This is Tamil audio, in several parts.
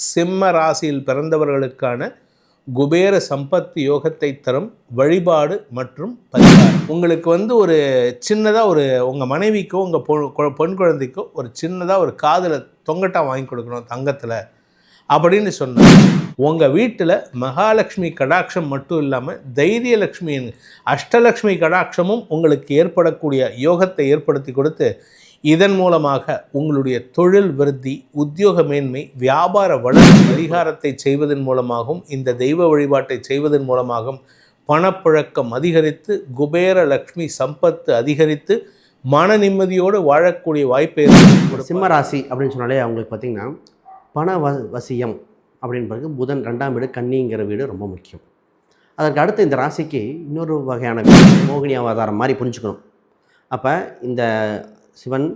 சிம்ம ராசியில் பிறந்தவர்களுக்கான குபேர சம்பத்து யோகத்தை தரும் வழிபாடு மற்றும் பரிகாரம். உங்களுக்கு வந்து ஒரு சின்னதாக ஒரு உங்கள் மனைவிக்கோ உங்கள் பொ பெண் குழந்தைக்கோ ஒரு சின்னதாக ஒரு காதில் தொங்கட்டா வாங்கி கொடுக்கணும் தங்கத்தில் அப்படின்னு சொன்னால் உங்கள் வீட்டில் மகாலட்சுமி கடாட்சம் மட்டும் இல்லாமல் தைரியலக்ஷ்மியின் அஷ்டலக்ஷ்மி கடாட்சமும் உங்களுக்கு ஏற்படக்கூடிய யோகத்தை ஏற்படுத்தி கொடுத்து இதன் மூலமாக உங்களுடைய தொழில் விருத்தி உத்தியோக மேன்மை வியாபார வளர்ச்சி பரிகாரத்தை செய்வதன் மூலமாகவும் இந்த தெய்வ வழிபாட்டை செய்வதன் மூலமாகவும் பணப்புழக்கம் அதிகரித்து குபேர லக்ஷ்மி சம்பத்து அதிகரித்து மன நிம்மதியோடு வாழக்கூடிய வாய்ப்பை சிம்மராசி சிம்ம ராசி அப்படின்னு சொன்னாலே அவங்களுக்கு பார்த்திங்கன்னா பண வ வசியம் அப்படின்றது பிறகு புதன் ரெண்டாம் வீடு கன்னிங்கிற வீடு ரொம்ப முக்கியம். அதற்கு அடுத்து இந்த ராசிக்கு இன்னொரு வகையான வீடு மோகினி அவதாரம் மாதிரி புரிஞ்சுக்கணும். அப்போ இந்த சிவன்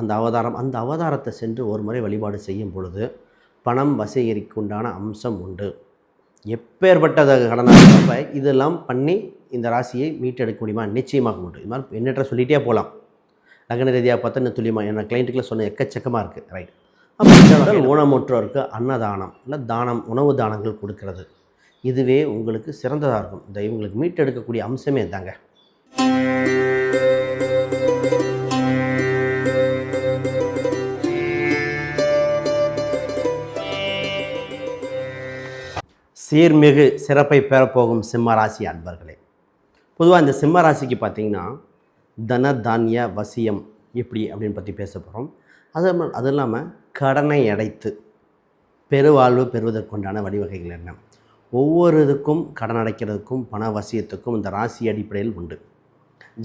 அந்த அவதாரம் அந்த அவதாரத்தை சென்று ஒரு முறை வழிபாடு செய்யும் பொழுது பணம் வசீகரிக்கு உண்டான அம்சம் உண்டு. எப்பேற்பட்ட கடனாக அப்போ இதெல்லாம் பண்ணி இந்த ராசியை மீட்டெடுக்க முடியுமா? நிச்சயமாக உண்டு. இது மாதிரி எண்ணற்ற சொல்லிகிட்டே போகலாம் லக்ன ரீதியாக பார்த்தா இன்னும் துல்லியமாக என்ன கிளைண்ட்டுக்குள்ள சொன்ன எக்கச்சக்கமாக இருக்குது ரைட் அப்போ ஊனமுற்றோருக்கு அன்னதானம் இல்லை தானம் உணவு தானங்கள் கொடுக்கறது. இதுவே உங்களுக்கு சிறந்ததாக இருக்கும். இந்த இவங்களுக்கு மீட்டெடுக்கக்கூடிய அம்சமே தாங்க சீர்மிகு சிறப்பை பெறப்போகும் சிம்ம ராசி அன்பர்களே. பொதுவாக இந்த சிம்ம ராசிக்கு பார்த்திங்கன்னா தன தானிய வசியம் எப்படி அப்படின்னு பற்றி பேச போகிறோம் அது அது இல்லாமல் கடனை அடைத்து பெருவாழ்வு பெறுவதற்குண்டான வழிவகைகள் என்ன? ஒவ்வொரு இதுக்கும் கடன் அடைக்கிறதுக்கும் பண வசியத்துக்கும் இந்த ராசி அடிப்படையில் உண்டு.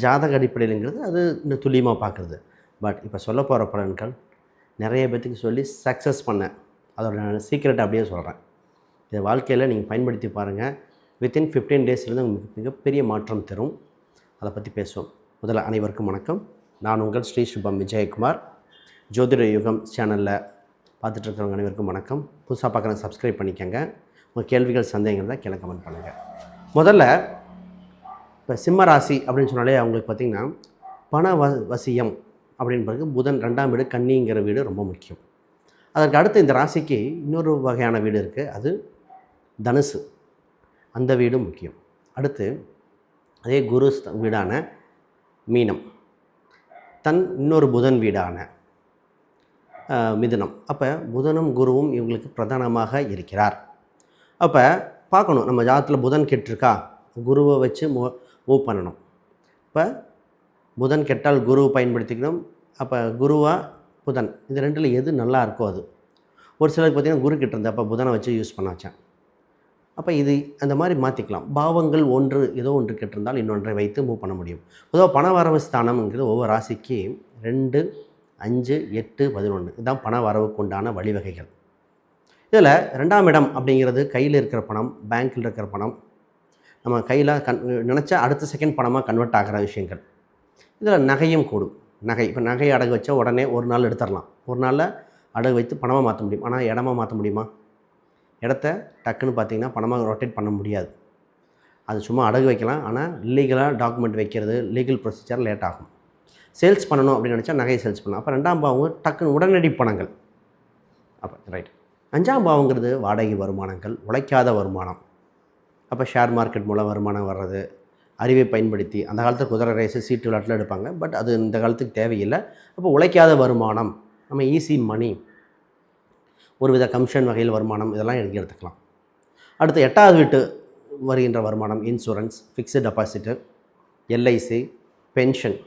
ஜாதக அடிப்படையிலுங்கிறது அது இன்னும் துல்லியமாக பார்க்குறது பட் இப்போ சொல்ல போகிற பலன்கள் நிறைய பேத்துக்கு சொல்லி சக்ஸஸ் பண்ணேன் அதோட சீக்ரெட் அப்படியே சொல்கிறேன் இதை வாழ்க்கையில் நீங்கள் பயன்படுத்தி பாருங்கள் வித்தின் ஃபிஃப்டீன் டேஸ்லேருந்து உங்களுக்கு மிகப்பெரிய மாற்றம் தரும். அதை பற்றி பேசுவோம். முதல்ல அனைவருக்கும் வணக்கம். நான் உங்கள் ஸ்ரீ சுபம் விஜயகுமார். ஜோதிட யுகம் சேனலில் பார்த்துட்டு இருக்கிறவங்க அனைவருக்கும் வணக்கம். புதுசாக பார்க்குறேன் சப்ஸ்கிரைப் பண்ணிக்கோங்க. உங்கள் கேள்விகள் சந்தேகங்கள் தான் கீழே கமெண்ட் பண்ணுங்கள் முதல்ல இப்போ சிம்ம ராசி அப்படின்னு சொன்னாலே அவங்களுக்கு பார்த்திங்கன்னா பண வ வசியம் அப்படின்னு பிறகு புதன் ரெண்டாம் வீடு கன்னிங்கிற வீடு ரொம்ப முக்கியம். அதற்கு அடுத்து இந்த ராசிக்கு இன்னொரு வகையான வீடு இருக்குது அது தனுசு. அந்த வீடும் முக்கியம். அடுத்து அதே குரு ஸ்த- வீடான மீனம். தன் இன்னொரு புதன் வீடான மிதுனம். அப்போ புதனும் குருவும் இவங்களுக்கு பிரதானமாக இருக்கிறார். அப்போ பார்க்கணும் நம்ம ஜாதத்தில் புதன் கெட்டிருக்கா? குருவை வச்சு மூ மூவ் பண்ணணும். இப்போ புதன் கெட்டால் குருவை பயன்படுத்திக்கணும். அப்போ குருவா புதன். இது ரெண்டில் எது நல்லா இருக்கோ அது. ஒரு சிலருக்கு பார்த்தீங்கன்னா குரு கிட்ட இருந்தா அப்போ புதனை வச்சு யூஸ் பண்ணாச்சேன் அப்போ இது அந்த மாதிரி மாற்றிக்கலாம் பாவங்கள் ஒன்று ஏதோ ஒன்று கெட்டிருந்தால் இன்னொன்றை வைத்து மூவ் பண்ண முடியும். பொதுவாக பண வரவு ஸ்தானம்ங்கிறது ஒவ்வொரு ராசிக்கு ரெண்டு அஞ்சு எட்டு பதினொன்று இதுதான் பண வரவுக்கு உண்டான வழிவகைகள். இதில் ரெண்டாம் இடம் அப்படிங்கிறது கையில் இருக்கிற பணம் பேங்க்கில் இருக்கிற பணம். நம்ம கையில் கன் நினச்சா அடுத்த செகண்ட் பணமாக கன்வெர்ட் ஆகிற விஷயங்கள். இதில் நகையும் கூடும். நகை இப்போ நகை அடகு வச்சா உடனே ஒரு நாள் எடுத்துடலாம். ஒரு நாளில் அடகு வைத்து பணமாக மாற்ற முடியும். ஆனால் இடமா மாற்ற முடியுமா? இடத்த டக்குன்னு பார்த்தீங்கன்னா பணமாக ரொட்டேட் பண்ண முடியாது. அது சும்மா அடகு வைக்கலாம். ஆனால் லீகலாக டாக்குமெண்ட் வைக்கிறது லீகல் ப்ரொசீஜர் லேட் ஆகும். சேல்ஸ் பண்ணணும் அப்படின்னு நினச்சா நகையை சேல்ஸ் பண்ணலாம். அப்போ ரெண்டாம் பாவம் டக்குன்னு உடனடி பணங்கள். அப்போ ரைட் அஞ்சாம் பாவங்கிறது வாடகை வருமானங்கள் உழைக்காத வருமானம். அப்போ ஷேர் மார்க்கெட் மூலம் வருமானம் வர்றது அறிவை பயன்படுத்தி அந்த காலத்தில் குதிரை ரேஸு சீட்டு விளையாட்டில் எடுப்பாங்க. பட் அது இந்த காலத்துக்கு தேவையில்லை. அப்போ உழைக்காத வருமானம் நம்ம ஈஸி மணி ஒரு வித கமிஷன் வகையில் வருமானம் இதெல்லாம் எடுக்க எடுத்துக்கலாம். அடுத்து எட்டாவது வீட்டு வருகின்ற வருமானம் insurance fixed deposit LIC pension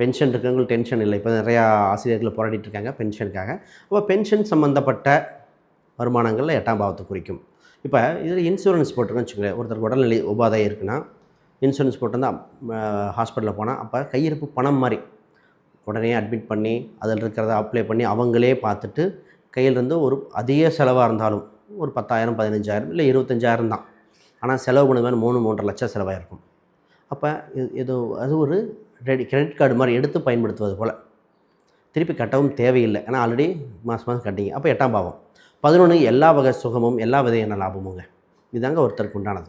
pension இருக்கவங்களுக்கு டென்ஷன் இல்லை. இப்போ நிறையா ஆசிரியர்கள் போராடிட்டு இருக்காங்க பென்ஷனுக்காக அப்போ பென்ஷன் சம்மந்தப்பட்ட வருமானங்களில் எட்டாம் பாவத்தை குறிக்கும். இப்போ இதில் இன்சூரன்ஸ் போட்டுருன்னு வச்சுக்கோங்களேன். ஒருத்தருக்கு உடல்நிலை உபாதை இருக்குன்னா இன்சூரன்ஸ் போட்டிருந்தா ஹாஸ்பிட்டலில் போனால் அப்போ கையிருப்பு பணம் மாதிரி உடனே அட்மிட் பண்ணி அதில் இருக்கிறத அப்ளை பண்ணி அவங்களே பார்த்துட்டு கையிலிருந்து ஒரு அதிக செலவாக இருந்தாலும் ஒரு பத்தாயிரம் பதினஞ்சாயிரம் இல்லை இருபத்தஞ்சாயிரம் தான். ஆனால் செலவு பண்ணுவேன் மூணு மூன்றரை லட்சம் செலவாயிருக்கும். அப்போ இது அது ஒரு ரெடி கிரெடிட் கார்டு மாதிரி எடுத்து பயன்படுத்துவது போல். திருப்பி கட்டவும் தேவையில்லை. ஏன்னா ஆல்ரெடி மாதம் மாதம் கட்டிங்க. அப்போ எட்டாம் பாவம். பதினொன்று எல்லா வகை சுகமும் எல்லா விதையான லாபமுங்க. இதுதாங்க ஒருத்தருக்கு உண்டானது.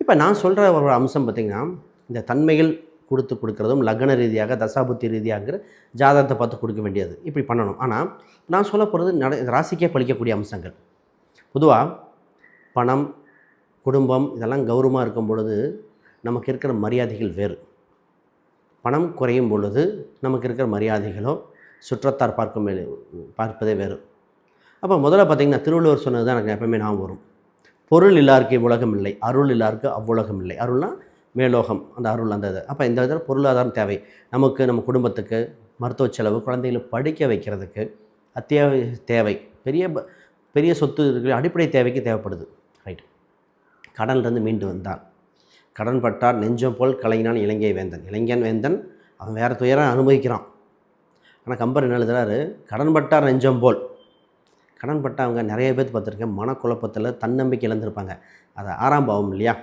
இப்போ நான் சொல்கிற ஒரு அம்சம் பார்த்திங்கன்னா இந்த தன்மையில் கொடுத்து கொடுக்குறதும் லக்ன ரீதியாக தசாபுத்தி ரீதியாகிற ஜாதகத்தை பார்த்து கொடுக்க வேண்டியது. இப்படி பண்ணணும். ஆனால் நான் சொல்ல போகிறது நட ராசிக்கே பழிக்கக்கூடிய அம்சங்கள். பொதுவாக பணம் குடும்பம் இதெல்லாம் கௌரவமாக இருக்கும் பொழுது நமக்கு இருக்கிற மரியாதைகள் வேறு. பணம் குறையும் பொழுது நமக்கு இருக்கிற மரியாதைகளோ சுற்றத்தார் பார்க்கும் பார்ப்பதே வேறு. அப்போ முதல்ல பார்த்திங்கன்னா திருவள்ளுவர் சொன்னது தான் எனக்கு எப்பவுமே ஞாபகம் வரும். பொருள் இல்லாருக்கு இவ்வுலகம் இல்லை அருள் இல்லாருக்கு அவ்வுலகம் இல்லை. அருள்னால் மேலோகம் அந்த அருள் அந்த இது அப்போ இந்த இதில் பொருளாதாரம் தேவை. நமக்கு நம்ம குடும்பத்துக்கு மருத்துவ செலவு குழந்தைகளை படிக்க வைக்கிறதுக்கு அத்தியாவசிய தேவை. பெரிய ப- பெரிய சொத்து இருக்கிற அடிப்படை தேவைக்கு தேவைப்படுது. ரைட் கடன்லேருந்து மீண்டு வந்தான். கடன் பட்டார் நெஞ்சம் போல் கலைஞனான் இலங்கை வேந்தன். இளைஞன் வேந்தன் அவன் வேறு துயரம் அனுபவிக்கிறான். ஆனால் கம்பர் என்ன எழுதுறாரு? கடன் பட்டார் நெஞ்சம் போல். கடன் பட்டவங்க நிறைய பேர் பார்த்துருக்கேன். மனக்குழப்பத்தில் தன்னம்பிக்கை இழந்திருப்பாங்க. அது ஆறாம் பாவம் இல்லையா?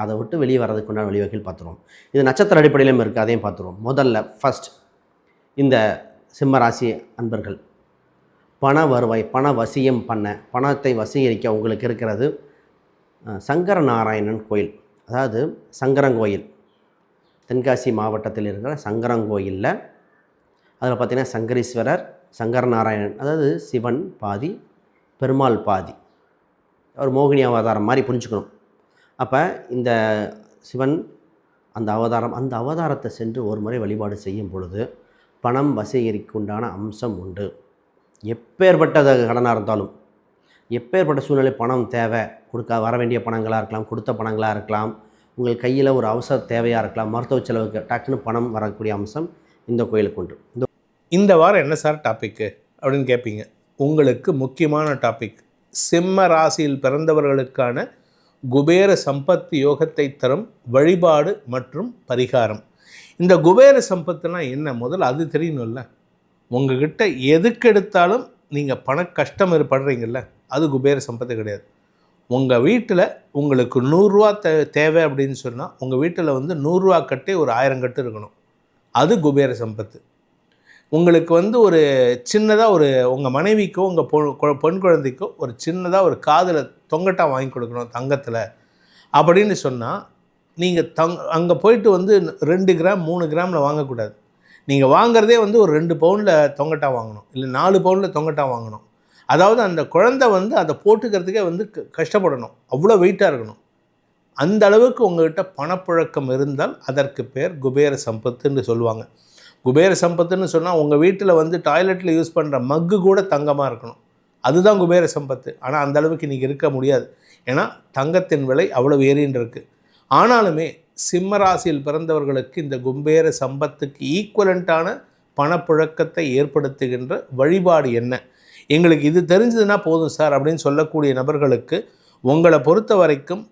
அதை விட்டு வெளியே வர்றதுக்கு உண்டான வழிவகைகள் பார்த்துருவோம். இது நட்சத்திர அடிப்படையிலும் இருக்குது அதையும் பார்த்துருவோம். முதல்ல ஃபஸ்ட் இந்த சிம்மராசி அன்பர்கள். பண வருவாய் பண வசியம் பண்ண பணத்தை வசீகரிக்க உங்களுக்கு இருக்கிறது சங்கர நாராயணன் கோயில். அதாவது சங்கரங்கோயில். தென்காசி மாவட்டத்தில் இருக்கிற சங்கரங்கோயிலில் அதில் பார்த்திங்கன்னா சங்கரீஸ்வரர் சங்கரநாராயணன் அதாவது சிவன் பாதி பெருமாள் பாதி. ஒரு மோகினி அவதாரம் மாதிரி புரிஞ்சுக்கணும். அப்போ இந்த சிவன் அந்த அவதாரம் அந்த அவதாரத்தை சென்று ஒரு முறை வழிபாடு செய்யும் பொழுது பணம் வசீகரிக்குண்டான அம்சம் உண்டு. எப்பேற்பட்ட கடனாக இருந்தாலும் எப்பேற்பட்ட சூழ்நிலை பணம் தேவை கொடுக்க வர வேண்டிய பணங்களாக இருக்கலாம் கொடுத்த பணங்களாக இருக்கலாம் உங்கள் கையில் ஒரு அவசர தேவையாக இருக்கலாம் மருத்துவ செலவுக்கு டக்குன்னு பணம் வரக்கூடிய அம்சம் இந்த கோயிலுக்கு உண்டு. இந்த இந்த வாரம் என்ன சார் டாப்பிக்கு அப்படின்னு கேட்பீங்க உங்களுக்கு முக்கியமான டாபிக் சிம்ம ராசியில் பிறந்தவர்களுக்கான குபேர சம்பத்து யோகத்தை தரும் வழிபாடு மற்றும் பரிகாரம். இந்த குபேர சம்பத்துனா என்ன? முதல்ல அது தெரியணும்ல. உங்ககிட்ட எதுக்கு எடுத்தாலும் நீங்கள் பண கஷ்டம் ஏற்படுறீங்கல்ல அது குபேர சம்பத்து கிடையாது. உங்கள் வீட்டில் உங்களுக்கு நூறுரூவா தே தேவை அப்படின்னு சொன்னால் உங்கள் வீட்டில் வந்து நூறுரூவா கட்டே ஒரு ஆயிரம் கட்டு இருக்கணும். அது குபேர சம்பத்து. உங்களுக்கு வந்து ஒரு சின்னதாக ஒரு உங்கள் மனைவிக்கோ உங்கள் பொ பெண் குழந்தைக்கோ ஒரு சின்னதாக ஒரு காதில் தொங்கட்டாக வாங்கி கொடுக்கணும் தங்கத்தில். அப்படின்னு சொன்னால் நீங்கள் தங் அங்கே போயிட்டு வந்து ரெண்டு கிராம் மூணு கிராமில் வாங்கக்கூடாது. நீங்கள் வாங்குறதே வந்து ஒரு ரெண்டு பவுனில் தொங்கட்டா வாங்கணும். இல்லை நாலு பவுனில் தொங்கட்டா வாங்கணும். அதாவது அந்த குழந்தை வந்து அதை போட்டுக்கிறதுக்கே வந்து க- கஷ்டப்படணும். அவ்வளோ வெயிட்டாக இருக்கணும். அந்த அளவுக்கு உங்கள்கிட்ட பணப்புழக்கம் இருந்தால் அதற்கு பேர் குபேர சம்பத்துன்னு சொல்லுவாங்க. குபேர சம்பத்துன்னு சொன்னால் உங்கள் வீட்டில் வந்து டாய்லெட்டில் யூஸ் பண்ணுற மக்கு கூட தங்கமாக இருக்கணும். அதுதான் குபேர சம்பத்து. ஆனால் அந்த அளவுக்கு இன்றைக்கி இருக்க முடியாது. ஏன்னா தங்கத்தின் விலை அவ்வளவு ஏறின்னு இருக்கு. ஆனாலுமே சிம்ம ராசியில் பிறந்தவர்களுக்கு இந்த குபேர சம்பத்துக்கு ஈக்குவலண்ட்டான பணப்புழக்கத்தை ஏற்படுத்துகின்ற வழிபாடு என்ன? எங்களுக்கு இது தெரிஞ்சதுன்னா போதும் சார் அப்படின்னு சொல்லக்கூடிய நபர்களுக்கு உங்களை பொறுத்த வரைக்கும்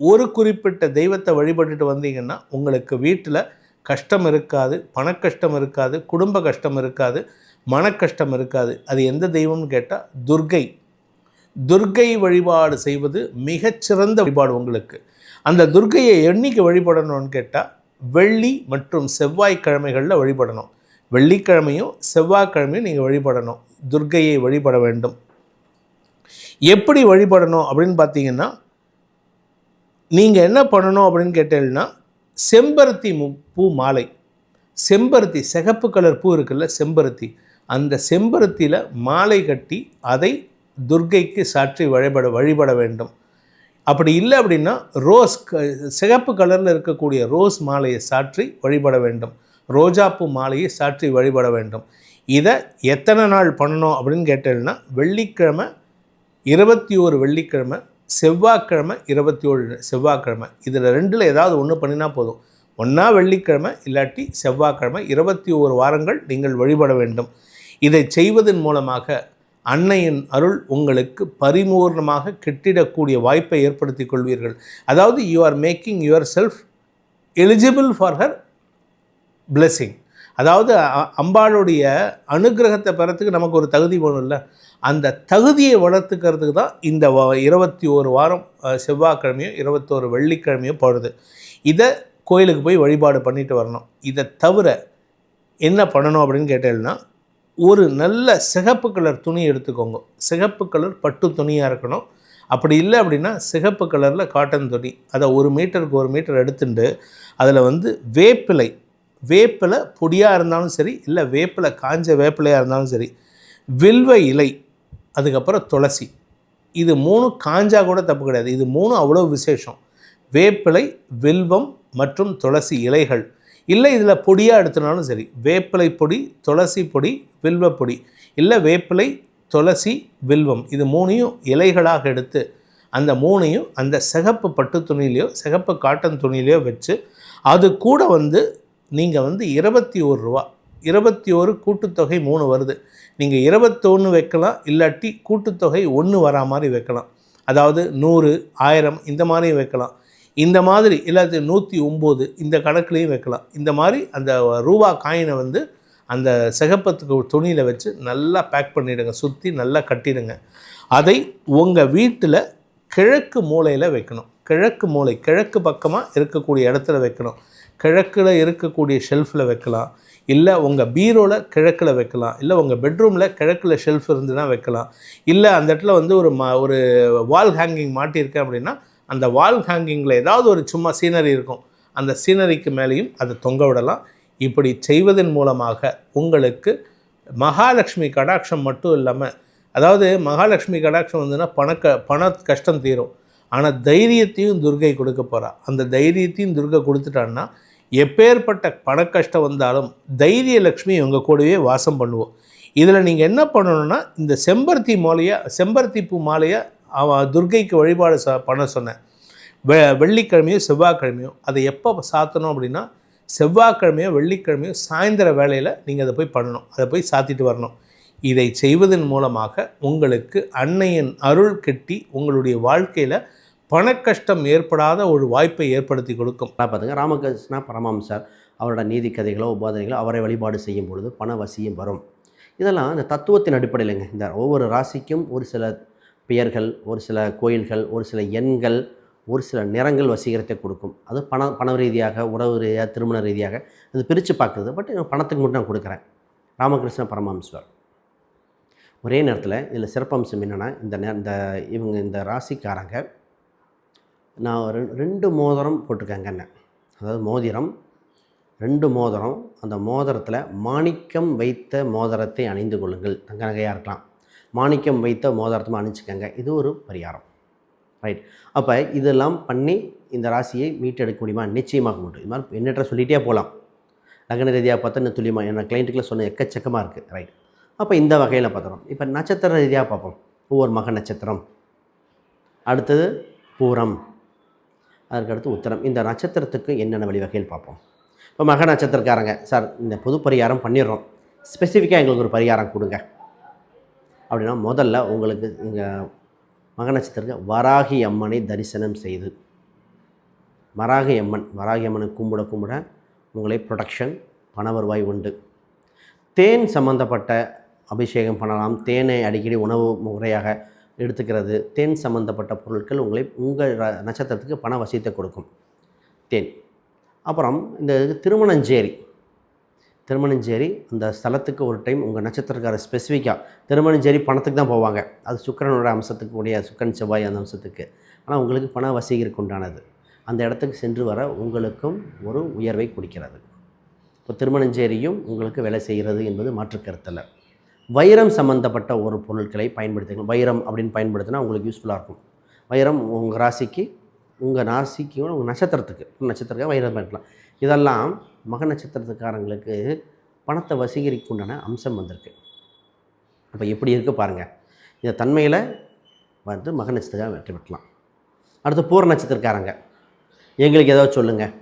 ஒரு குறிப்பிட்ட தெய்வத்தை வழிபட்டுட்டு வந்தீங்கன்னா உங்களுக்கு வீட்டில் கஷ்டம் இருக்காது பணக்கஷ்டம் இருக்காது குடும்ப கஷ்டம் இருக்காது மனக்கஷ்டம் இருக்காது. அது எந்த தெய்வம்னு கேட்டால் துர்கை. துர்கை வழிபாடு செய்வது மிகச்சிறந்த வழிபாடு உங்களுக்கு. அந்த துர்க்கையை என்றைக்கு வழிபடணும்னு கேட்டால் வெள்ளி மற்றும் செவ்வாய்க்கிழமைகளில் வழிபடணும். வெள்ளிக்கிழமையும் செவ்வாய்க்கிழமையும் நீங்கள் வழிபடணும். துர்க்கையை வழிபட வேண்டும். எப்படி வழிபடணும் அப்படின்னு பார்த்தீங்கன்னா நீங்கள் என்ன பண்ணணும் அப்படின்னு கேட்டீங்கன்னா செம்பருத்தி மு பூ மாலை. செம்பருத்தி சிகப்பு கலர் பூ இருக்குல்ல செம்பருத்தி. அந்த செம்பருத்தியில் மாலை கட்டி அதை துர்க்கைக்கு சாற்றி வழிபட வழிபட வேண்டும். அப்படி இல்லை அப்படின்னா ரோஸ் க சிகப்பு கலரில் இருக்கக்கூடிய ரோஸ் மாலையை சாற்றி வழிபட வேண்டும். ரோஜாப்பூ மாலையை சாற்றி வழிபட வேண்டும். இதை எத்தனை நாள் பண்ணணும் அப்படின்னு கேட்டேன்னா வெள்ளிக்கிழமை இருபத்தி ஒரு வெள்ளிக்கிழமை செவ்வாய்க்கிழமை இருபத்தி ஏழு செவ்வாய்க்கிழமை. இதில் ரெண்டில் ஏதாவது ஒன்று பண்ணினா போதும். ஒன்றா வெள்ளிக்கிழமை இல்லாட்டி செவ்வாய்க்கிழமை இருபத்தி ஓரு வாரங்கள் நீங்கள் வழிபட வேண்டும். இதை செய்வதன் மூலமாக அன்னையின் அருள் உங்களுக்கு பரிபூர்ணமாக கிட்டிடக்கூடிய வாய்ப்பை ஏற்படுத்தி கொள்வீர்கள். அதாவது you are making yourself eligible for her blessing அதாவது அம்பாளுடைய அனுக்கிரகத்தை பெறத்துக்கு நமக்கு ஒரு தகுதி வேணும் இல்லை அந்த தகுதியை வளர்த்துக்கிறதுக்கு தான் இந்த வ- இருபத்தி ஒரு வாரம் செவ்வாய்க்கிழமையும் இருபத்தோரு வெள்ளிக்கிழமையும் போடுது. இதை கோயிலுக்கு போய் வழிபாடு பண்ணிட்டு வரணும். இதை தவிர என்ன பண்ணணும் அப்படின்னு கேட்டேன்னா ஒரு நல்ல சிகப்பு கலர் துணி எடுத்துக்கோங்க. சிகப்பு கலர் பட்டு துணியாக இருக்கணும். அப்படி இல்லை அப்படின்னா சிகப்பு கலரில் காட்டன் துணி. அதை ஒரு மீட்டருக்கு ஒரு மீட்டர் எடுத்துட்டு அதில் வந்து வேப்பிலை வேப்பிலை பொடியாக இருந்தாலும் சரி இல்லை வேப்பிலை காஞ்ச வேப்பிலையாக இருந்தாலும் சரி வில்வ இலை அதுக்கப்புறம் துளசி இது மூணு காஞ்சா கூட தப்பு கிடையாது. இது மூணு அவ்வளோ விசேஷம். வேப்பிலை வில்வம் மற்றும் துளசி இலைகள். இல்லை இதில் பொடியாக எடுத்தனாலும் சரி வேப்பிலை பொடி துளசி பொடி வில்வ பொடி இல்லை வேப்பிலை துளசி வில்வம் இது மூணையும் இலைகளாக எடுத்து அந்த மூணையும் அந்த சிகப்பு பட்டு துணியிலையோ சிகப்பு காட்டன் துணியிலையோ வச்சு அது கூட வந்து நீங்கள் வந்து இருபத்தி ஒரு ரூபா. இருபத்தி ஒரு கூட்டுத்தொகை மூணு வருது. நீங்கள் இருபத்தொன்று வைக்கலாம் இல்லாட்டி கூட்டுத்தொகை ஒன்று வரா மாதிரி வைக்கலாம். அதாவது நூறு ஆயிரம் இந்த மாதிரி வைக்கலாம். இந்த மாதிரி இல்லாத நூற்றி ஒம்பது இந்த கணக்குலேயும் வைக்கலாம். இந்த மாதிரி அந்த ரூபா காயினை வந்து அந்த சிகப்பத்துக்கு துணியில் வச்சு நல்லா பேக் பண்ணிவிடுங்க சுற்றி நல்லா கட்டிடுங்க. அதை உங்கள் வீட்டில் கிழக்கு மூலையில் வைக்கணும். கிழக்கு மூலை கிழக்கு பக்கமாக இருக்கக்கூடிய இடத்துல வைக்கணும். கிழக்கில் இருக்கக்கூடிய ஷெல்ஃபில் வைக்கலாம். இல்லை உங்கள் பீரோவில் கிழக்கில் வைக்கலாம். இல்லை உங்கள் பெட்ரூமில் கிழக்கில் ஷெல்ஃப் இருந்துன்னா வைக்கலாம். இல்லை அந்த இடத்துல வந்து ஒரு மா ஒரு வால் ஹேங்கிங் மாட்டியிருக்கேன் அப்படின்னா அந்த வால் ஹேங்கிங்கில் ஏதாவது ஒரு சும்மா சீனரி இருக்கும். அந்த சீனரிக்கு மேலேயும் அதை தொங்க விடலாம். இப்படி செய்வதன் மூலமாக உங்களுக்கு மகாலட்சுமி கடாட்சம் மட்டும் இல்லாமல் அதாவது மகாலட்சுமி கடாட்சம் வந்துன்னா பணக்க பண கஷ்டம் தீரும். ஆனால் தைரியத்தையும் துர்கை கொடுக்க போகிறா அந்த தைரியத்தையும் துர்கை கொடுத்துட்டான்னா எப்பேற்பட்ட பணக்கஷ்டம் வந்தாலும் தைரிய லக்ஷ்மி உங்கள் கூடவே வாசம் பண்ணுவோம் இதில் நீங்கள் என்ன பண்ணணும்னா இந்த செம்பருத்தி மாலையை செம்பருத்தி பூ மாலையை அவன் துர்கைக்கு வழிபாடு ச பண்ண சொன்னேன். வெ வெள்ளிக்கிழமையோ செவ்வாய்க்கிழமையோ அதை எப்போ சாத்தணும் அப்படின்னா செவ்வாய்க்கிழமையோ வெள்ளிக்கிழமையோ சாயந்தர வேலையில் நீங்கள் அதை போய் பண்ணணும். அதை போய் சாத்திட்டு வரணும். இதை செய்வதன் மூலமாக உங்களுக்கு அன்னையின் அருள் கெட்டி உங்களுடைய வாழ்க்கையில் பணக்கஷ்டம் ஏற்படாத ஒரு வாய்ப்பை ஏற்படுத்தி கொடுக்கும். நல்லா பார்த்துங்க ராமகிருஷ்ணா பரமஹம்சர் அவரோட நீதி கதைகளோ உபாதைகளோ அவரை வழிபாடு செய்யும் பொழுது பண வசியம் வரும். இதெல்லாம் இந்த தத்துவத்தின் அடிப்படையிலங்க. இந்த ஒவ்வொரு ராசிக்கும் ஒரு சில பெயர்கள் ஒரு சில கோயில்கள் ஒரு சில எண்கள் ஒரு சில நிறங்கள் வசீகரத்தை கொடுக்கும். அது பண பண ரீதியாக உறவு ரீதியாக திருமண ரீதியாக அது பிரித்து பார்க்குறது. பட் பணத்துக்கு மட்டும் நான் கொடுக்குறேன். ராமகிருஷ்ண பரமஹம்சர். ஒரே நேரத்தில் இதில் சிறப்பம்சம் என்னென்னா இந்த நே இந்த இவங்க இந்த ராசிக்காரங்க நான் ஒரு ரெண்டு மோதிரம் போட்டிருக்கேங்கண்ணே அதாவது மோதிரம் ரெண்டு மோதிரம் அந்த மோதிரத்தில் மாணிக்கம் வைத்த மோதிரத்தை அணிந்து கொள்ளுங்கள். தங்க நகையாக இருக்கலாம்? மாணிக்கம் வைத்த மோதிரத்தை அணிஞ்சுக்கங்க. இது ஒரு பரிகாரம். ரைட் அப்போ இதெல்லாம் பண்ணி இந்த ராசியை மீட்டெடுக்க முடியுமா? நிச்சயமாக முடியும் இது மாதிரி எண்ணற்ற சொல்லிகிட்டே போகலாம். லக்ன ரீதியாக பார்த்தா இன்னும் துல்லியமாக என்ன கிளைண்ட்டுக்குள்ள சொன்ன எக்கச்சக்கமாக இருக்குது ரைட் அப்போ இந்த வகையில் பார்த்துறோம் இப்போ நட்சத்திர ரீதியாக பார்ப்போம். ஒவ்வொரு மக நட்சத்திரம். அடுத்தது பூரம். அதற்கடுத்து உத்தரம். இந்த நட்சத்திரத்துக்கு என்னென்ன வழிவகைகள் பார்ப்போம்? இப்போ மக நட்சத்திரக்காரங்க. சார் இந்த பொது பரிகாரம் பண்ணிடுறோம். ஸ்பெசிஃபிக்காக எங்களுக்கு ஒரு பரிகாரம் கொடுங்க. அப்படின்னா முதல்ல உங்களுக்கு இங்கே மக நட்சத்திரத்துக்கு வராகி அம்மனை தரிசனம் செய்து. வராகி அம்மன் வராகி அம்மனை கும்பிட கும்பிட உங்களை ப்ரொடக்ஷன் பண வருவாய் உண்டு. தேன் சம்பந்தப்பட்ட அபிஷேகம் பண்ணலாம். தேனை அடிக்கடி உணவு முறையாக எடுத்துக்கிறது. தேன் சம்பந்தப்பட்ட பொருட்கள் உங்களை உங்கள் நட்சத்திரத்துக்கு பண வசியத்தை கொடுக்கும். தேன். அப்புறம் இந்த திருமணஞ்சேரி. திருமணஞ்சேரி அந்த ஸ்தலத்துக்கு ஒரு டைம் உங்கள் நட்சத்திரக்கார ஸ்பெசிஃபிக்காக திருமணஞ்சேரி பணத்துக்கு தான் போவாங்க. அது சுக்கரனோட அம்சத்துக்கு உடைய சுக்கரன் செவ்வாய் அந்த அம்சத்துக்கு. ஆனால் உங்களுக்கு பண வசீகரிக்கு உண்டானது. அந்த இடத்துக்கு சென்று வர உங்களுக்கும் ஒரு உயர்வை கொடுக்கிறது. இப்போ திருமணஞ்சேரியும் உங்களுக்கு வேலை செய்கிறது என்பது மாற்றுக்கருத்தில் வைரம் சம்மந்தப்பட்ட ஒரு பொருட்களை பயன்படுத்துங்க வைரம் அப்படின்னு பயன்படுத்தினா உங்களுக்கு யூஸ்ஃபுல்லாக இருக்கும். வைரம் உங்கள் ராசிக்கு உங்கள் ராசிக்கு உங்கள் நட்சத்திரத்துக்கு நட்சத்திரத்துக்கு வைரம் பயன்படலாம் இதெல்லாம் மக நட்சத்திரத்துக்காரங்களுக்கு பணத்தை வசீகரிக்குண்டான அம்சம் வந்திருக்கு. அப்போ எப்படி இருக்குது பாருங்கள் இந்த தன்மையில் வந்து மக நட்சத்திரக்காக வெற்றி பெற்றலாம் அடுத்து பூர நட்சத்திரக்காரங்க. எங்களுக்கு ஏதாவது சொல்லுங்கள்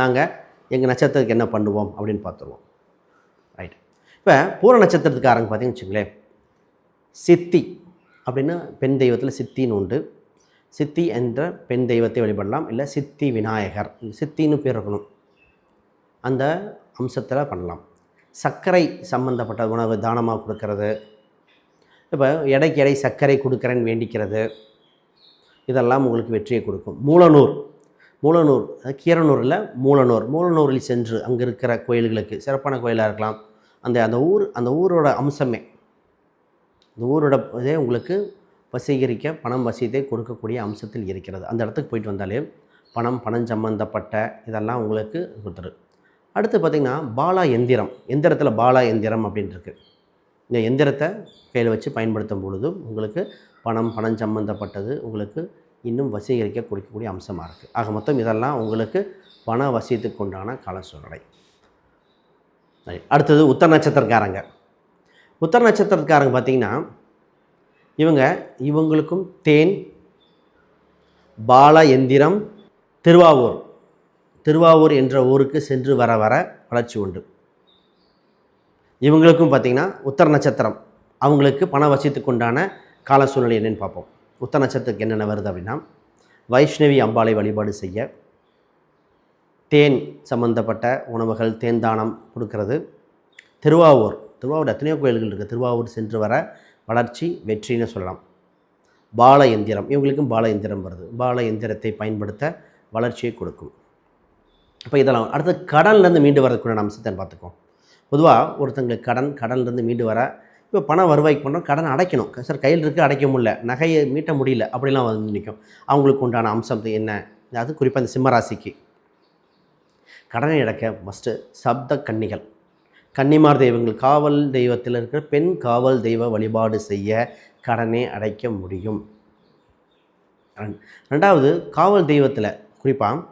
நாங்கள் எங்கள் நட்சத்திரத்துக்கு என்ன பண்ணுவோம் அப்படின்னு பார்த்துருவோம். இப்போ பூர நட்சத்திரத்துக்காரங்க பார்த்தீங்கன்னு வச்சுங்களேன் சித்தி அப்படின்னா பெண் தெய்வத்தில் சித்தின்னு உண்டு. சித்தி என்ற பெண் தெய்வத்தை வழிபடலாம். இல்லை சித்தி விநாயகர். சித்தின்னு பேர் இருக்கணும். அந்த அம்சத்தில் பண்ணலாம். சர்க்கரை சம்பந்தப்பட்ட உணவு தானமாக கொடுக்கறது. இப்போ எடைக்கு எடை சர்க்கரை கொடுக்குறேன்னு வேண்டிக்கிறது. இதெல்லாம் உங்களுக்கு வெற்றியை கொடுக்கும். மூலனூர். மூலனூர் கீரனூரில் மூலனூர். மூலனூரில் சென்று அங்கே இருக்கிற கோயில்களுக்கு சிறப்பான கோயிலாக இருக்கலாம். அந்த அந்த ஊர் அந்த ஊரோட அம்சமே. அந்த ஊரோட இதே உங்களுக்கு வசீகரிக்க பணம் வசியத்தை கொடுக்கக்கூடிய அம்சத்தில் இருக்கிறது. அந்த இடத்துக்கு போயிட்டு வந்தாலே பணம் பணம் சம்மந்தப்பட்ட இதெல்லாம் உங்களுக்கு கொடுத்துரு. அடுத்து பார்த்திங்கன்னா பாலா எந்திரம். எந்திரத்தில் பாலா எந்திரம் அப்படின்னு இந்த எந்திரத்தை கையில் வச்சு பயன்படுத்தும் பொழுது உங்களுக்கு பணம் பணம் சம்மந்தப்பட்டது உங்களுக்கு இன்னும் வசீகரிக்க கொடுக்கக்கூடிய அம்சமாக இருக்குது ஆக மொத்தம் இதெல்லாம் உங்களுக்கு பண வசியத்துக்கு உண்டான கால சூழ்நிலை. அடுத்தது உத்தர நட்சத்திரக்காரங்க. உத்தர நட்சத்திரக்காரங்க பார்த்திங்கன்னா இவங்க இவங்களுக்கும் தேன் பால எந்திரம் திருவாவூர். திருவாவூர் என்ற ஊருக்கு சென்று வர வர வளர்ச்சி உண்டு. இவங்களுக்கும் பார்த்திங்கன்னா உத்தர நட்சத்திரம். அவங்களுக்கு பண வசித்துக்குண்டான கால சூழ்நிலை என்னென்னு பார்ப்போம். உத்தர நட்சத்திரத்துக்கு என்னென்ன வருது அப்படின்னா வைஷ்ணவி அம்பாளை வழிபாடு செய்ய தேன் சம்பந்தப்பட்ட உணவுகள் தேன் தானம் கொடுக்கறது. திருவாவூர் திருவாவூர் எத்தனையோ கோயில்கள் இருக்குது திருவாவூர் சென்று வர வளர்ச்சி வெற்றின்னு சொல்லலாம். பால எந்திரம் இவங்களுக்கும் பால எந்திரம் வருது. பால எந்திரத்தை பயன்படுத்த வளர்ச்சியை கொடுக்கும். இப்போ இதெல்லாம் அடுத்து கடன்லேருந்து மீண்டு வரதுக்குள்ள அம்சத்தை பார்த்துக்கோம் பொதுவாக ஒருத்தங்களுக்கு கடன் கடன்லேருந்து மீண்டு வர இப்போ பணம் வருவாய்க்கு பண்ணுறோம் கடன் அடைக்கணும். சார் கையில் இருக்குது அடைக்க முடியல. நகையை மீட்ட முடியல அப்படிலாம் வந்து நிற்கும் அவங்களுக்கு உண்டான அம்சம் என்ன? அது குறிப்பாக இந்த சிம்மராசிக்கு கடனை அடைக்க ஃபஸ்ட்டு சப்த கன்னிகள். கன்னிமார் தெய்வங்கள் காவல் தெய்வத்தில் இருக்கிற பெண் காவல் தெய்வ வழிபாடு செய்ய கடனை அடைக்க முடியும். ரெண்டாவது காவல் தெய்வத்தில் குறிப்பாக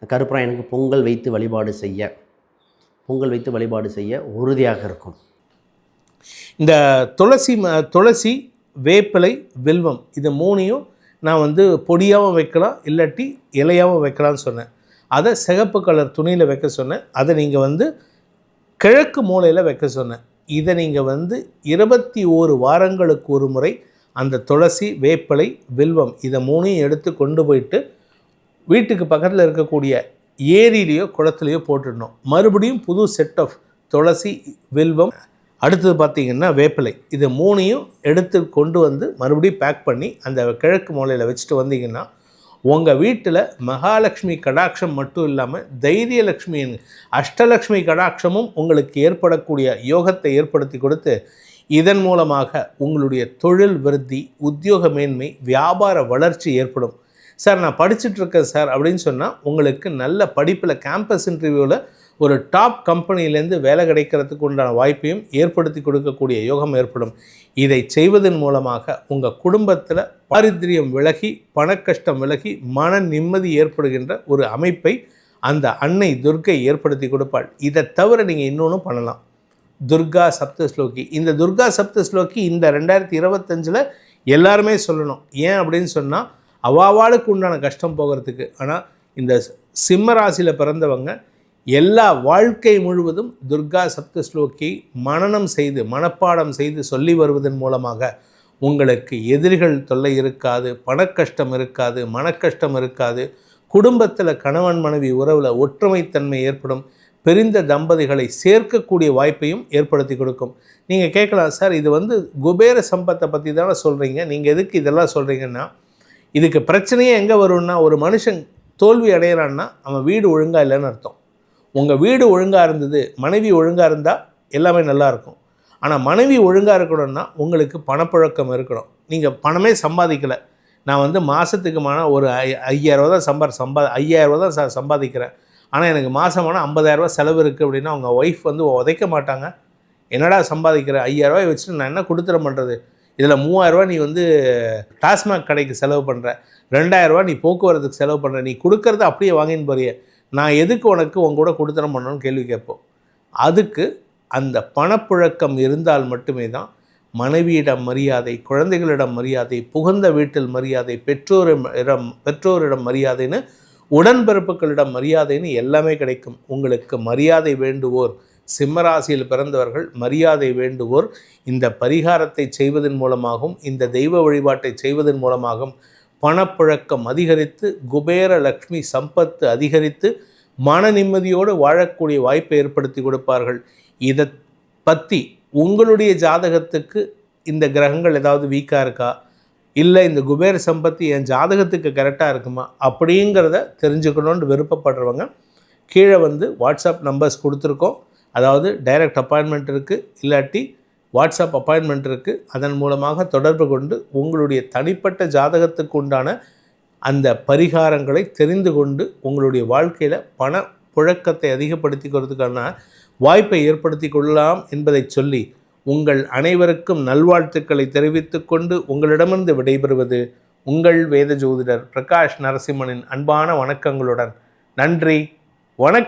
இந்த கருப்பராயனுக்கு பொங்கல் வைத்து வழிபாடு செய்ய பொங்கல் வைத்து வழிபாடு செய்ய உறுதியாக இருக்கும். இந்த துளசி ம- துளசி வேப்பிலை வில்வம் இது மூணையும் நான் வந்து பொடியாகவும் வைக்கலாம் இல்லாட்டி இலையாகவும் வைக்கலாம்னு சொன்னேன். அதை சிகப்பு கலர் துணியில் வைக்க சொன்னேன். அதை நீங்கள் வந்து கிழக்கு மூலையில் வைக்க சொன்னேன். இதை நீங்கள் வந்து இருபத்தி ஓரு வாரங்களுக்கு ஒரு முறை அந்த துளசி வேப்பிலை வில்வம் இதை மூணையும் எடுத்து கொண்டு போயிட்டு வீட்டுக்கு பக்கத்தில் இருக்கக்கூடிய ஏரியிலையோ குளத்துலையோ போட்டுடணும். மறுபடியும் புது செட் ஆஃப் துளசி வில்வம் அடுத்தது பார்த்தீங்கன்னா வேப்பிலை. இது மூணையும் எடுத்து கொண்டு வந்து மறுபடியும் பேக் பண்ணி அந்த கிழக்கு மூலையில் வச்சுட்டு வந்தீங்கன்னா உங்கள் வீட்டில் மகாலட்சுமி கடாட்சம் மட்டும் இல்லாமல் தைரியலக்ஷ்மியின் அஷ்டலக்ஷ்மி கடாட்சமும் உங்களுக்கு ஏற்படக்கூடிய யோகத்தை ஏற்படுத்தி கொடுத்து இதன் மூலமாக உங்களுடைய தொழில் விருத்தி உத்தியோக மேன்மை வியாபார வளர்ச்சி ஏற்படும். சார் நான் படிச்சுட்ருக்கேன் சார் அப்படின்னு சொன்னால் உங்களுக்கு நல்ல படிப்பில் கேம்பஸ் இன்டர்வியூவில் ஒரு டாப் கம்பெனியிலேருந்து வேலை கிடைக்கிறதுக்கு உண்டான வாய்ப்பையும் ஏற்படுத்தி கொடுக்கக்கூடிய யோகம் ஏற்படும். இதை செய்வதன் மூலமாக உங்கள் குடும்பத்தில் பாரித்திரியம் விலகி பணக்கஷ்டம் விலகி மன நிம்மதி ஏற்படுகின்ற ஒரு அமைப்பை அந்த அன்னை துர்க்கை ஏற்படுத்தி கொடுப்பாள். இதை தவிர நீங்கள் இன்னொன்றும் பண்ணலாம். துர்கா சப்த ஸ்லோகி இந்த துர்கா சப்த ஸ்லோகி இந்த ரெண்டாயிரத்தி இருபத்தஞ்சில் எல்லாருமே சொல்லணும். ஏன் அப்படின்னு சொன்னால் அவாவாளுக்கு உண்டான கஷ்டம் போகிறதுக்கு. ஆனால் இந்த சிம்ம ராசியில் பிறந்தவங்க எல்லா வாழ்க்கை முழுவதும் துர்கா சப்த ஸ்லோகி மனனம் செய்து மனப்பாடம் செய்து சொல்லி வருவதன் மூலமாக உங்களுக்கு எதிரிகள் தொல்லை இருக்காது பணக்கஷ்டம் இருக்காது மனக்கஷ்டம் இருக்காது. குடும்பத்தில் கணவன் மனைவி உறவில் ஒற்றுமைத்தன்மை ஏற்படும். பிரிந்த தம்பதிகளை சேர்க்கக்கூடிய வாய்ப்பையும் ஏற்படுத்தி கொடுக்கும். நீங்கள் கேட்கலாம் சார் இது வந்து குபேர சம்பத்தை பற்றி தானே சொல்கிறீங்க நீங்கள் எதுக்கு இதெல்லாம் சொல்கிறீங்கன்னா இதுக்கு பிரச்சனையே எங்கே வரும்னா ஒரு மனுஷன் தோல்வி அடையிறான்னா அவன் வீடு ஒழுங்காக இல்லைன்னு அர்த்தம். உங்கள் வீடு ஒழுங்காக இருந்தது மனைவி ஒழுங்காக இருந்தால் எல்லாமே நல்லாயிருக்கும் ஆனால் மனைவி ஒழுங்காக இருக்கணும்னா உங்களுக்கு பணப்புழக்கம் இருக்கணும். நீங்கள் பணமே சம்பாதிக்கலை. நான் வந்து மாதத்துக்கு மான ஒரு ஐ ஐயாயிரரூவா தான் சம்பா சம்பா ஐயாயிரரூவா தான் ச சம்பாதிக்கிறேன். ஆனால் எனக்கு மாதமான ஐம்பதாயிரரூவா செலவு இருக்குது அப்படின்னா அவங்க ஒய்ஃப் வந்து உதைக்க மாட்டாங்க. என்னடா சம்பாதிக்கிற? ஐயாயிரரூவாய் வச்சுட்டு நான் என்ன கொடுத்துட பண்ணுறது இதில் மூவாயிரரூவா நீ வந்து டாஸ்மாக் கடைக்கு செலவு பண்ணுற ரெண்டாயிரரூவா நீ போக்குவரத்துக்கு செலவு பண்ணுற நீ கொடுக்கறத அப்படியே வாங்கின்னு போறிய. நான் எதுக்கு உனக்கு உன் கூட கொடுத்தனம் பண்ணணும்னு கேள்வி கேட்போம். அதுக்கு அந்த பணப்புழக்கம் இருந்தால் மட்டுமே தான் மனைவியிடம் மரியாதை குழந்தைகளிடம் மரியாதை புகுந்த வீட்டில் மரியாதை பெற்றோரிடம் பெற்றோரிடம் மரியாதைன்னு உடன்பிறப்புகளிடம் மரியாதைன்னு எல்லாமே கிடைக்கும். உங்களுக்கு மரியாதை வேண்டுவோர் சிம்மராசியில் பிறந்தவர்கள் மரியாதை வேண்டுவோர் இந்த பரிகாரத்தை செய்வதன் மூலமாகவும் இந்த தெய்வ வழிபாட்டை செய்வதன் மூலமாகவும் பணப்புழக்கம் அதிகரித்து குபேர லக்ஷ்மி சம்பத்து அதிகரித்து மன நிம்மதியோடு வாழக்கூடிய வாய்ப்பை ஏற்படுத்தி கொடுப்பார்கள். இதை பற்றி உங்களுடைய ஜாதகத்துக்கு இந்த கிரகங்கள் ஏதாவது வீக்காக இருக்கா? இல்லை இந்த குபேர சம்பத்து என் ஜாதகத்துக்கு கரெக்டாக இருக்குமா? அப்படிங்கிறத தெரிஞ்சுக்கணுன்னு விருப்பப்படுறவங்க கீழே வந்து வாட்ஸ்அப் நம்பர்ஸ் கொடுத்துருக்கோம். அதாவது டைரக்ட் அப்பாயின்மெண்ட் இருக்குது இல்லாட்டி வாட்ஸ்அப் அப்பாயின்மெண்ட் இருக்குது அதன் மூலமாக தொடர்பு கொண்டு உங்களுடைய தனிப்பட்ட ஜாதகத்துக்கு உண்டான அந்த பரிகாரங்களை தெரிந்து கொண்டு உங்களுடைய வாழ்க்கையில் பண புழக்கத்தை அதிகப்படுத்திக்கிறதுக்கான வாய்ப்பை ஏற்படுத்தி கொள்ளலாம் என்பதை சொல்லி உங்கள் அனைவருக்கும் நல்வாழ்த்துக்களை தெரிவித்து கொண்டு உங்களிடமிருந்து விடைபெறுவது உங்கள் வேத ஜோதிடர் பிரகாஷ் நரசிம்மனின் அன்பான வணக்கங்களுடன். நன்றி. வணக்கம்.